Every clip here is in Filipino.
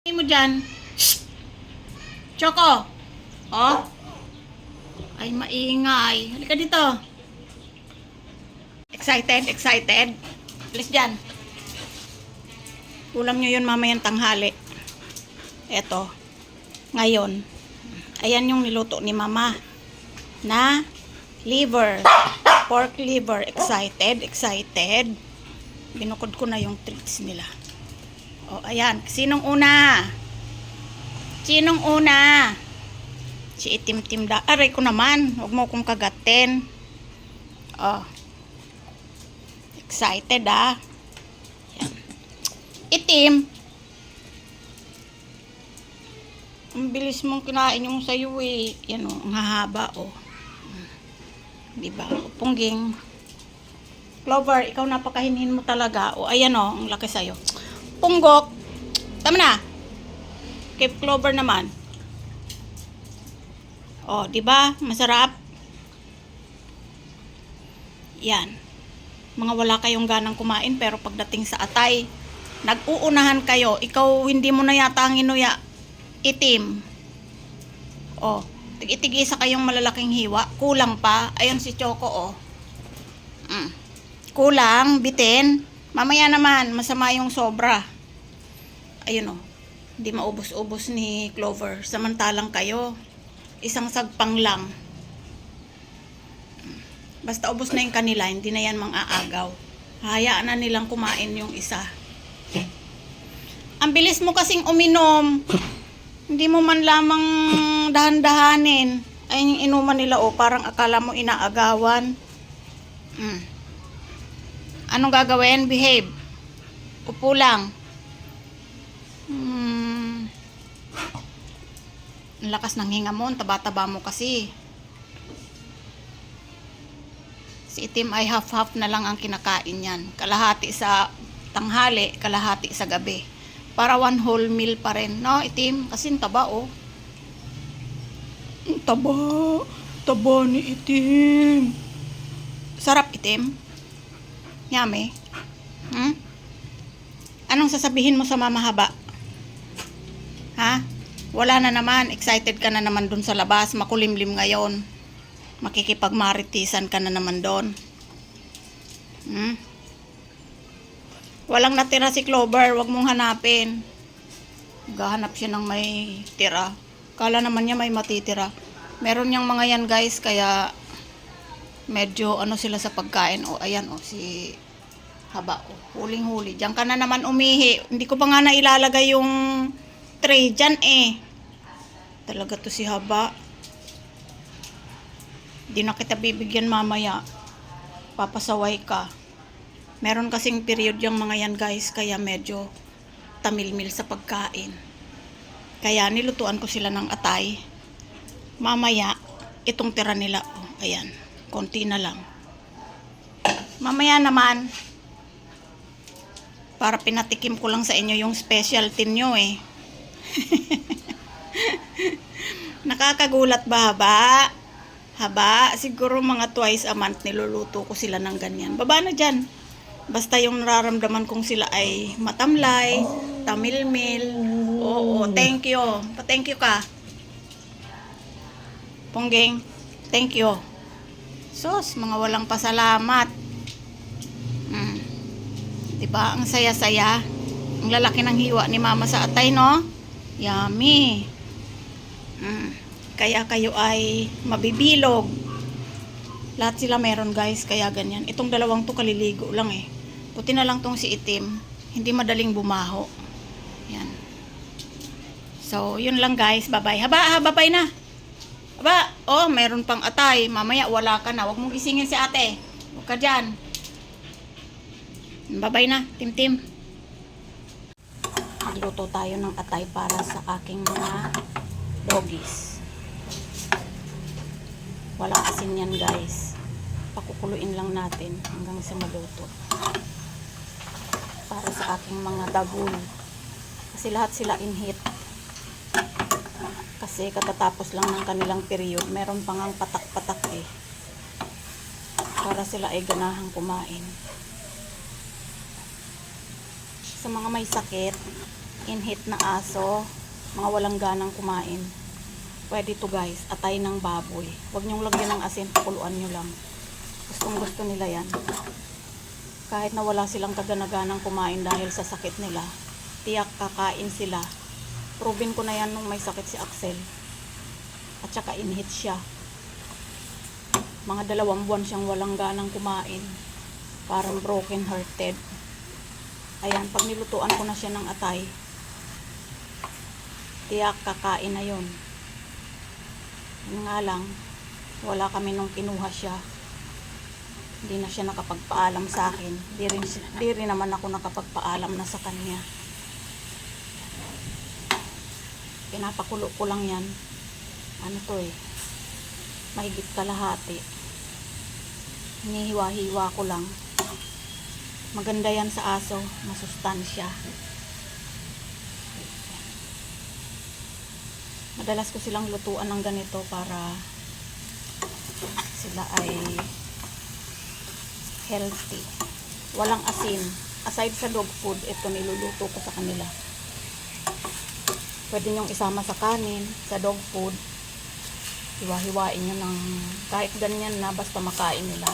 Hindi mo dyan. Shh! Choco! Oh? Ay, maingay. Halika dito. Excited? Excited? Alis dyan. Ulam nyo yun mamayang tanghali. Eto. Ngayon. Ayan yung niluto ni mama. Na liver. Pork liver. Excited? Excited? Binukod ko na yung treats nila. O, ayan. Sinong una? Sinong una? Si itim-tim da. Aray ko naman. Huwag mo kong kagatin. Oh. Excited ah. Yan. Itim. Ang bilis mong kinain yung sayo eh. Yan o, ang hahaba o. Di ba? O, Pungging. Clover, ikaw napakahinhin mo talaga. O, ayan o, ang laki sa'yo. Punggok. Tama na. Kay Clover naman. Oh, 'di ba? Masarap. Yan. Mga wala kayong ganang kumain pero pagdating sa atay, nag-uunahan kayo. Ikaw hindi mo na yata ang inuya itim. Oh, tig-itig-isa kayong malalaking hiwa. Kulang pa. Ayun si Choco oh. Mm. Kulang, bitin. Mamaya naman, masama yung sobra. Ayun oh. Hindi maubos-ubos ni Clover. Samantalang kayo, isang sagpang lang. Basta ubos na yung kanila, hindi na yan mang aagaw. Hayaan na nilang kumain yung isa. Ang bilis mo kasing uminom. Hindi mo man lamang dahan-dahanin. Ay yung inuman nila oh, parang akala mo inaagawan. Mm. Anong gagawin? Behave. Upo lang. Hmm. Ang lakas ng hinga mo, taba-taba mo kasi. Si itim ay half-half na lang ang kinakain yan. Kalahati sa tanghali, kalahati sa gabi. Para one whole meal pa rin. No, itim? Kasi taba, oh. Taba. Taba ni itim. Sarap itim. Yummy. Hmm? Anong sasabihin mo sa mama haba? Ha? Wala na naman. Excited ka na naman dun sa labas. Makulimlim ngayon. Makikipagmaritisan ka na naman doon. Hmm? Walang natira si Clover. Huwag mong hanapin. Gahanap siya ng may tira. Kala naman niya may matitira. Meron niyang mga yan guys. Kaya medyo ano sila sa pagkain. O ayan o si haba o. Huling huli. Diyan ka na naman umihi. Hindi ko pa nga nailalagay yung tray dyan eh. Talaga to si haba. Di na kita bibigyan mamaya. Papasaway ka. Meron kasing period yung mga yan guys, kaya medyo tamilmil sa pagkain. Kaya nilutuan ko sila ng atay. Mamaya, itong tira nila, oh, ayan, konti na lang. Mamaya naman, para pinatikim ko lang sa inyo yung specialty nyo eh. Nakakagulat ba haba? Haba, siguro mga twice a month niluluto ko sila ng ganyan. Baba na dyan. Basta yung nararamdaman kong sila ay matamlay, tamilmil. Oo, thank you. Pa-thank you ka. Pongging, thank you. Sos, mga walang pasalamat. Mm. Diba? Ang saya-saya. Ang lalaki ng hiwa ni mama sa atay, no? Yummy. Mm. Kaya kayo ay mabibilog. Lahat sila meron guys, kaya ganyan. Itong dalawang to kaliligo lang eh. Puti na lang tong si itim. Hindi madaling bumaho. Yan. So, yun lang guys. Bye-bye. Haba, ha, bye na. Haba, oh, meron pang atay. Mamaya wala ka na. Huwag mong gisingin si ate. Huwag ka dyan. Bye-bye na, tim-tim. Magluto tayo ng atay para sa aking mga doggies. Wala asin yan guys. Pakukuluin lang natin hanggang sa maluto. Para sa aking mga dagul. Kasi lahat sila in heat. Kasi katatapos lang ng kanilang period. Meron pang ang patak-patak eh. Para sila ay ganahang kumain. Sa mga may sakit, inhit na aso, mga walang ganang kumain. Pwede to guys, atay ng baboy. Huwag niyong lagyan ng asin, pakuluan niyo lang. Gustong gusto nila yan. Kahit na wala silang kaganaganang kumain dahil sa sakit nila, tiyak kakain sila. Proven ko na yan nung may sakit si Axel. At saka inhit siya. Mga dalawang buwan siyang walang ganang kumain. Parang broken hearted. Ayan, pag nilutuan ko na siya ng atay, tiyak kakain na yon. Yun nga lang, wala kami nung kinuha siya. Hindi na siya nakapagpaalam sa akin. Di rin, di rin naman ako nakapagpaalam na sa kanya. Pinapakulo ko lang yan. Ano to eh. Mahigit kalahati. Hinihiwa-hiwa ko lang. Maganda yan sa aso. Masustansya. Madalas ko silang lutuan ng ganito para sila ay healthy. Walang asin. Aside sa dog food, ito niluluto ko sa kanila. Pwede nyong isama sa kanin, sa dog food. Hiwa-hiwain nyo ng kahit ganyan na basta makain nila.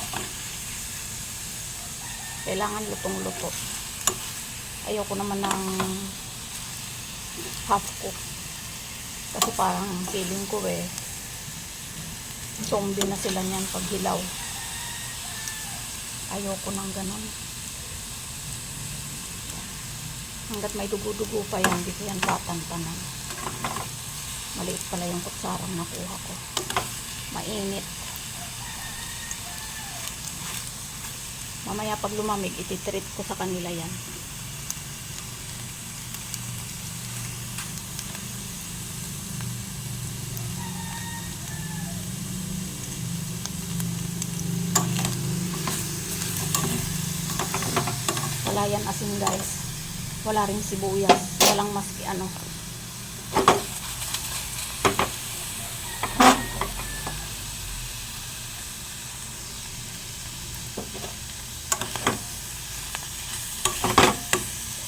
Kailangan lutong-luto. Ayoko naman ng half cook. Kasi parang feeling ko eh, zombie na sila niyan pag hilaw. Ayoko nang ganon. Hanggat may dugo-dugo pa yan, hindi ko yan tatantanan. Maliit pala yung kutsarang nakuha ko. Mainit. Mamaya pag lumamig, ititreat ko sa kanila yan. Wala yan asin guys. Wala rin sibuyas. Walang maski ano.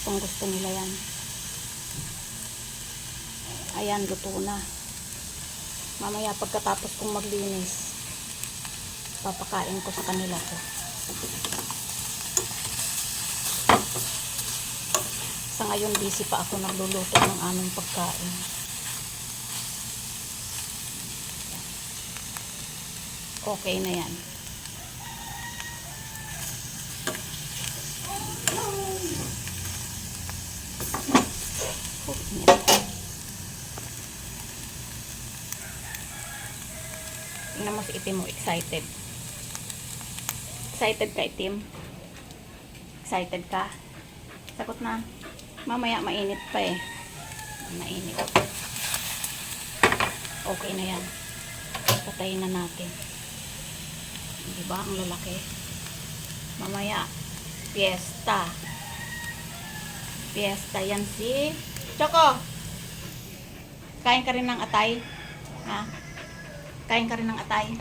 Kung gusto nila yan. Ayan, luto na. Mamaya pagkatapos kong maglinis, papakain ko sa kanila to. Ngayon, busy pa ako nagluluto ng aming pagkain. Okay na yan. Oh. Tingnan mo si itim mo, excited. Excited ka, itim? Excited ka? Sagot na. Mamaya mainit pa eh. Mainit. Okay na yan. Patayin na natin. Di ba? Ang lalaki. Mamaya. Fiesta. Fiesta yan si Choco. Kain ka rin ng atay. Ha? Kain ka rin ng atay.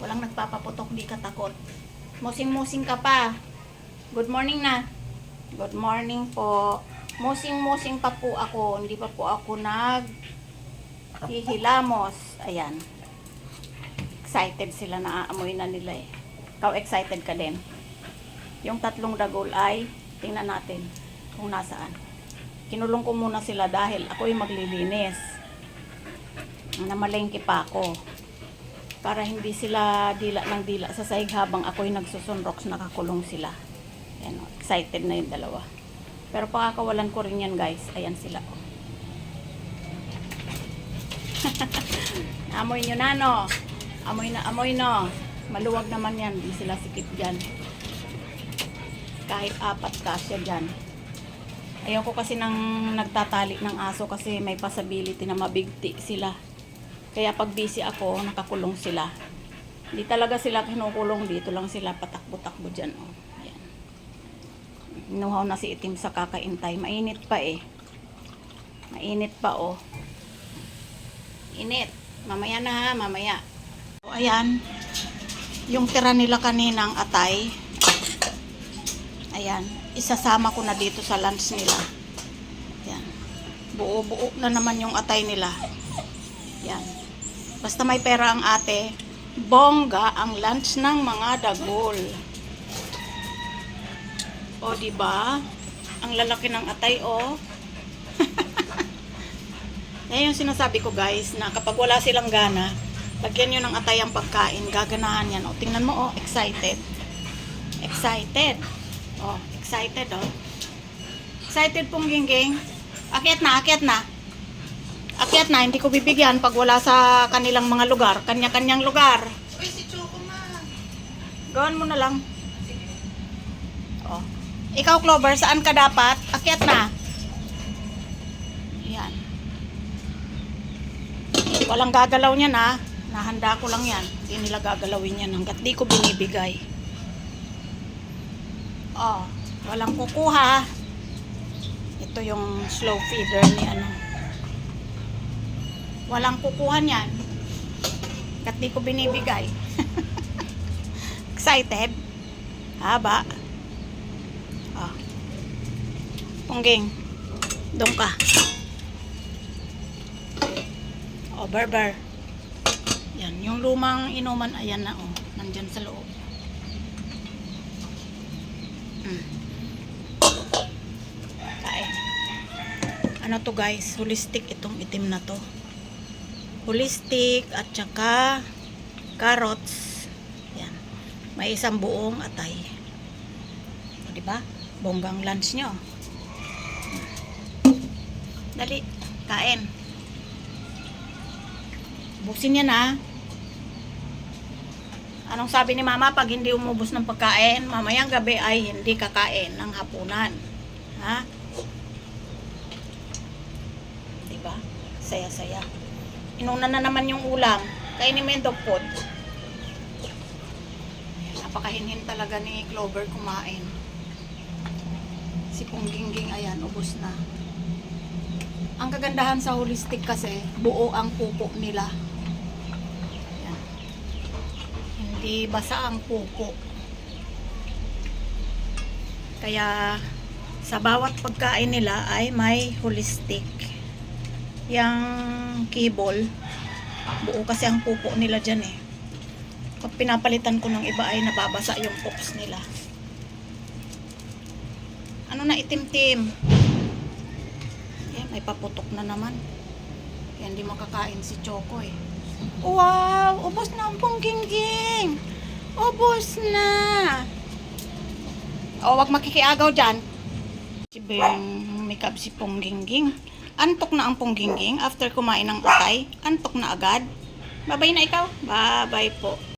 Walang nagpapaputok, di ka takot. Musing-musing ka pa. Good morning na. Good morning po. Musing-musing pa po ako. Hindi pa po ako nag hihilamos. Ayan. Excited sila na aamoy na nila eh. Ikaw excited ka din. Yung tatlong dagol ay tingnan natin kung nasaan. Kinulong ko muna sila dahil ako'y maglilinis. Namalengke pa ako. Para hindi sila dila ng dila sa sahig habang ako'y nagsusunrox nakakulong sila. Ayan, excited na yung dalawa. Pero pakakawalan ko rin yan guys. Ayan sila. Amoy nyo na no. Amoy na amoy no. Maluwag naman yan. Di sila sikip dyan. Kahit apat kasya dyan. Ayoko kasi nang nagtatali ng aso kasi may possibility na mabigti sila. Kaya pag busy ako, nakakulong sila. Hindi talaga sila kinukulong dito lang sila patakbo-takbo dyan. Oh. Ayan. Inuhaw na si itim sa kakaintay. Mainit pa eh. Mainit pa oh. Init. Mamaya na ha, mamaya. So, ayan. Yung tira nila kaninang atay. Ayan. Isasama ko na dito sa lunch nila. Ayan. Buo-buo na naman yung atay nila. Yan. Basta may pera ang ate, bongga ang lunch ng mga dagol. O, di ba? Ang lalaki ng atay, o. Yan yung sinasabi ko, guys, na kapag wala silang gana, lagyan nyo ng atay ang pagkain, gaganahan yan. O, tingnan mo, o, excited. Excited. O, excited, o. Excited pong gingging. Akyat na, akyat na. Akyat na, hindi ko bibigyan pag wala sa kanilang mga lugar. Kanya-kanyang lugar. Uy, si Choco ma. Gawin mo na lang. Oh. Ikaw, Clover, saan ka dapat? Akyat na. Yan. Walang gagalaw niyan, ha? Nahanda ko lang yan. Hindi nila gagalawin yan hanggat di ko binibigay. Oh, walang kukuha. Ito yung slow feeder ni ano. Walang kukuha niyan. Hanggat di ko binibigay. Excited? Haba. Oh. Pungging. Doon ka. Oh, barbar. Yan. Yung lumang inuman, ayan na, oh. Nandyan sa loob. Mm. Kain. Ano to guys? Holistic itong itim na to. Holistic at saka carrots. Yan. May isang buong atay. O, di ba? Bonggang lunch nyo. Dali, kain. Busin yan ha. Anong sabi ni mama pag hindi umubos ng pagkain, mamayang gabi ay hindi kakain ng hapunan. Ha? Diba? Saya-saya. Inuna na naman yung ulam. Kainin mo yung dog food. Napakahinhin talaga ni Clover kumain. Si Punggingging, ayan, ubos na. Ang kagandahan sa holistic kasi, buo ang pupo nila. Ayan. Hindi basa ang pupo. Kaya, sa bawat pagkain nila ay may holistic. Yang kibol, buo kasi ang pupo nila dyan eh. Pag pinapalitan ko ng iba ay nababasa yung pops nila. Ano na itim-tim? May paputok na naman. Kaya hindi makakain si Choco eh. Wow! Ubos na ang punggingging! Ubos na! O, wag makikiagaw dyan. Si Beng, makeup si Punggingging. Antok na ang Punggingging after kumain ng atay. Antok na agad. Babay na ikaw. Babay po.